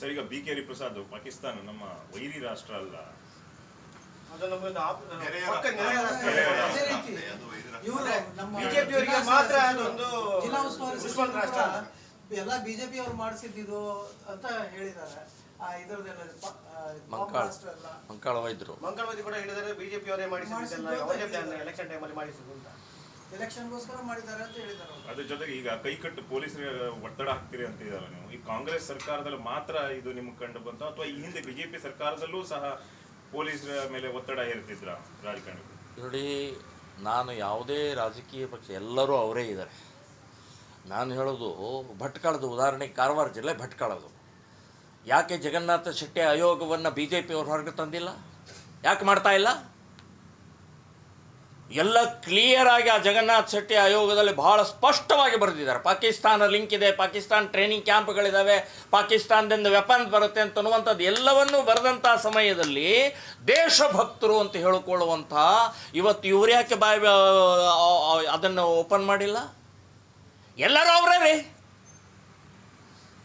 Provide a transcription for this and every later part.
Sir ಈಗ B K Hariprasad Pakistan ನಮ್ಮ ವೈರಿ ರಾಷ್ಟ್ರ ಅಲ್ಲ. ಜಿಲ್ಲಾ ಮಾತ್ರ ಅದೊಂದು ಜಿಲ್ಲಾ ಉಸ್ತುವಾರಿ ದುಶ್ಮನ್ ರಾಷ್ಟ್ರ. ಎಲ್ಲ ಬಿಜೆಪಿ ಅವ್ರು ಮಾಡಿಸಿದ್ದು ಅಂತ ಹೇಳಿದ್ದಾರೆ. ಆ ವೈದ್ಯರು ಮಂಕಾಳ್. ಮಂಕಾಳ ವೈದ್ಯರು. ಮಂಗಳವಾದಿ ಕೂಡ ಹೇಳಿದರೆ ಬಿಜೆಪಿ ಅವರೇ ಮಾಡಿಸಿದ್ದೆಲ್ಲ ಎಲೆಕ್ಷನ್ ಟೈಮಲ್ಲಿ ಮಾಡಿಸಿದ್ದು ಅಂತ. ಎಲೆಕ್ಷನ್ಗೋಸ್ಕರ ಮಾಡಿದ್ದಾರೆ ಅಂತ ಹೇಳಿದ್ದಾರೆ. ಅದ್ರ ಜೊತೆಗೆ ಈಗ ಕೈಕಟ್ಟು ಪೊಲೀಸರಿಗೆ ಒತ್ತಡ ಹಾಕ್ತೀರಿ ಅಂತ ನೀವು. ಈ ಕಾಂಗ್ರೆಸ್ ಸರ್ಕಾರದಲ್ಲಿ ಮಾತ್ರ ಇದು ನಿಮ್ಗೆ ಕಂಡು ಬಂತು? ಅಥವಾ ಈ ಹಿಂದೆ ಬಿಜೆಪಿ ಸರ್ಕಾರದಲ್ಲೂ ಸಹ ಪೊಲೀಸರ ಮೇಲೆ ಒತ್ತಡ ಹೇರ್ತಿದ್ರ ರಾಜಕಾರಣಿಗಳು ನೋಡಿ ನಾನು ಯಾವುದೇ ರಾಜಕೀಯ ಪಕ್ಷ ಎಲ್ಲರೂ ಅವರೇ ಇದ್ದಾರೆ. ನಾನು ಹೇಳೋದು ಭಟ್ಕಳದು ಉದಾಹರಣೆ ಕಾರವಾರ ಜಿಲ್ಲೆ ಭಟ್ಕಳದು. ಯಾಕೆ ಜಗನ್ನಾಥ ಶೆಟ್ಟಿ ಆಯೋಗವನ್ನು ಬಿ ಜೆ ಪಿಯವರು ಹೊರಗೆ ತಂದಿಲ್ಲ? ಯಾಕೆ ಮಾಡ್ತಾ ಇಲ್ಲ? ಎಲ್ಲ ಕ್ಲಿಯರ್ ಆಗಿ ಆ ಜಗನ್ನಾಥ್ ಶೆಟ್ಟಿ ಆಯೋಗದಲ್ಲಿ ಬಹಳ ಸ್ಪಷ್ಟವಾಗಿ ಬರೆದಿದ್ದಾರೆ. ಪಾಕಿಸ್ತಾನ ಲಿಂಕ್ ಇದೆ, ಪಾಕಿಸ್ತಾನ ಟ್ರೈನಿಂಗ್ ಕ್ಯಾಂಪ್ಗಳಿದ್ದಾವೆ ಪಾಕಿಸ್ತಾನದಿಂದ ವೆಪನ್ ಬರುತ್ತೆ ಅಂತ ಅನ್ನುವಂಥದ್ದು ಎಲ್ಲವನ್ನೂ ಬರೆದಂಥ ಸಮಯದಲ್ಲಿ ದೇಶಭಕ್ತರು ಅಂತ ಹೇಳಿಕೊಳ್ಳುವಂಥ ಇವತ್ತು ಇವ್ರು ಯಾಕೆ ಬಾಯ್ ಅದನ್ನು ಓಪನ್ ಮಾಡಿಲ್ಲ? ಎಲ್ಲರೂ ಅವರೇ ರೀ.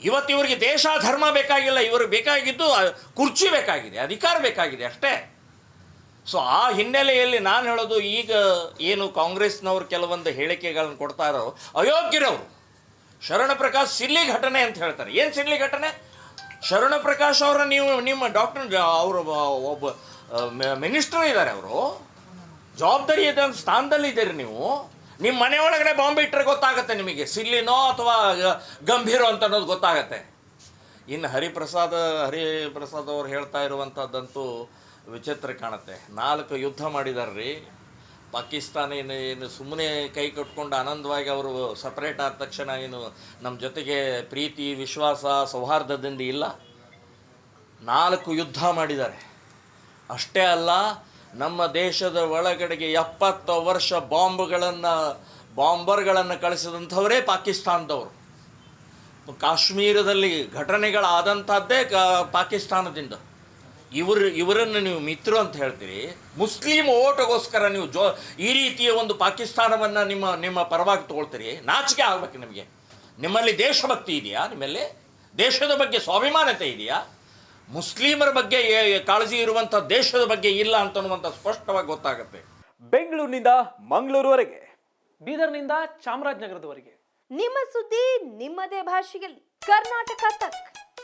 ಇವತ್ತು ಇವರಿಗೆ ದೇಶ, ಧರ್ಮ ಬೇಕಾಗಿಲ್ಲ, ಇವ್ರಿಗೆ ಬೇಕಾಗಿದ್ದು ಕುರ್ಚಿ ಬೇಕಾಗಿದೆ, ಅಧಿಕಾರ ಬೇಕಾಗಿದೆ ಅಷ್ಟೇ. ಸೊ ಆ ಹಿನ್ನೆಲೆಯಲ್ಲಿ ನಾನು ಹೇಳೋದು ಈಗ ಏನು ಕಾಂಗ್ರೆಸ್ನವ್ರು ಕೆಲವೊಂದು ಹೇಳಿಕೆಗಳನ್ನು ಕೊಡ್ತಾ ಇರೋ ಅಯೋಗ್ಯರವರು. ಶರಣ ಪ್ರಕಾಶ್ ಸಿಲ್ಲಿ ಘಟನೆ ಅಂತ ಹೇಳ್ತಾರೆ. ಏನು ಸಿಲ್ಲಿ ಘಟನೆ? ಶರಣ ಪ್ರಕಾಶ್ ಅವರ ನೀವು, ನಿಮ್ಮ ಡಾಕ್ಟರ್, ಅವರು, ಒಬ್ಬ ಮಿನಿಸ್ಟರ್ ಇದ್ದಾರೆ ಅವರು. ಜವಾಬ್ದಾರಿ ಇದೆ ಸ್ಥಾನದಲ್ಲಿ ಇದ್ದೀರಿ ನೀವು. ನಿಮ್ಮ ಮನೆ ಒಳಗಡೆ ಬಾಂಬ್ ಇಟ್ಟರೆ ಗೊತ್ತಾಗುತ್ತೆ ನಿಮಗೆ. ಸಿಲ್ಲಿನೋ ಅಥವಾ ಗಂಭೀರೋ ಅಂತ ಅನ್ನೋದು ಗೊತ್ತಾಗತ್ತೆ. ಇನ್ನು ಹರಿಪ್ರಸಾದ್ ಹರಿಪ್ರಸಾದ್ ಅವರು ಹೇಳ್ತಾ ಇರುವಂಥದ್ದಂತೂ ವಿಚಿತ್ರ ಕಾಣುತ್ತೆ. ನಾಲ್ಕು ಯುದ್ಧ ಮಾಡಿದಾರೆ ರೀ ಪಾಕಿಸ್ತಾನ ಏನು ಏನು ಸುಮ್ಮನೆ ಕೈ ಕಟ್ಕೊಂಡು ಆನಂದವಾಗಿ ಅವರು ಸಪ್ರೇಟ್ ಆದ ತಕ್ಷಣ ಏನು ನಮ್ಮ ಜೊತೆಗೆ ಪ್ರೀತಿ, ವಿಶ್ವಾಸ, ಸೌಹಾರ್ದದಿಂದ ಇಲ್ಲ. ನಾಲ್ಕು ಯುದ್ಧ ಮಾಡಿದ್ದಾರೆ. ಅಷ್ಟೇ ಅಲ್ಲ, ನಮ್ಮ ದೇಶದ ಒಳಗಡೆಗೆ ಎಪ್ಪತ್ತು ವರ್ಷ ಬಾಂಬ್ಗಳನ್ನು, ಬಾಂಬರ್ಗಳನ್ನು ಕಳಿಸಿದಂಥವರೇ ಪಾಕಿಸ್ತಾನದವರು. ಕಾಶ್ಮೀರದಲ್ಲಿ ಘಟನೆಗಳಾದಂಥದ್ದೇ ಕ, ಪಾಕಿಸ್ತಾನದಿಂದ. ಇವರು ಇವರನ್ನು ನೀವು ಮಿತ್ರರು ಅಂತ ಹೇಳ್ತೀರಿ. ಮುಸ್ಲಿಂ ಓಟಗೋಸ್ಕರ ನೀವು ಜೋ ಈ ರೀತಿಯ ಒಂದು ಪಾಕಿಸ್ತಾನವನ್ನು ನಿಮ್ಮ ನಿಮ್ಮ ಪರವಾಗಿ ತೊಗೊಳ್ತೀರಿ. ನಾಚಿಕೆ ಆಗಬೇಕು ನಿಮಗೆ. ನಿಮ್ಮಲ್ಲಿ ದೇಶಭಕ್ತಿ ಇದೆಯಾ? ನಿಮ್ಮಲ್ಲಿ ದೇಶದ ಬಗ್ಗೆ ಸ್ವಾಭಿಮಾನತೆ ಇದೆಯಾ? ಮುಸ್ಲಿಮರ ಬಗ್ಗೆ ಕಾಳಜಿ ಇರುವಂಥ ದೇಶದ ಬಗ್ಗೆ ಇಲ್ಲ ಅಂತನ್ನುವಂಥ ಸ್ಪಷ್ಟವಾಗಿ ಗೊತ್ತಾಗುತ್ತೆ. ಬೆಂಗಳೂರಿನಿಂದ ಮಂಗಳೂರುವರೆಗೆ. ಬೀದರ್ನಿಂದ ಚಾಮರಾಜನಗರದವರೆಗೆ. ನಿಮ್ಮ ಸುದ್ದಿ ನಿಮ್ಮದೇ ಭಾಷೆಯಲ್ಲಿ. ಕರ್ನಾಟಕ ತಕ್.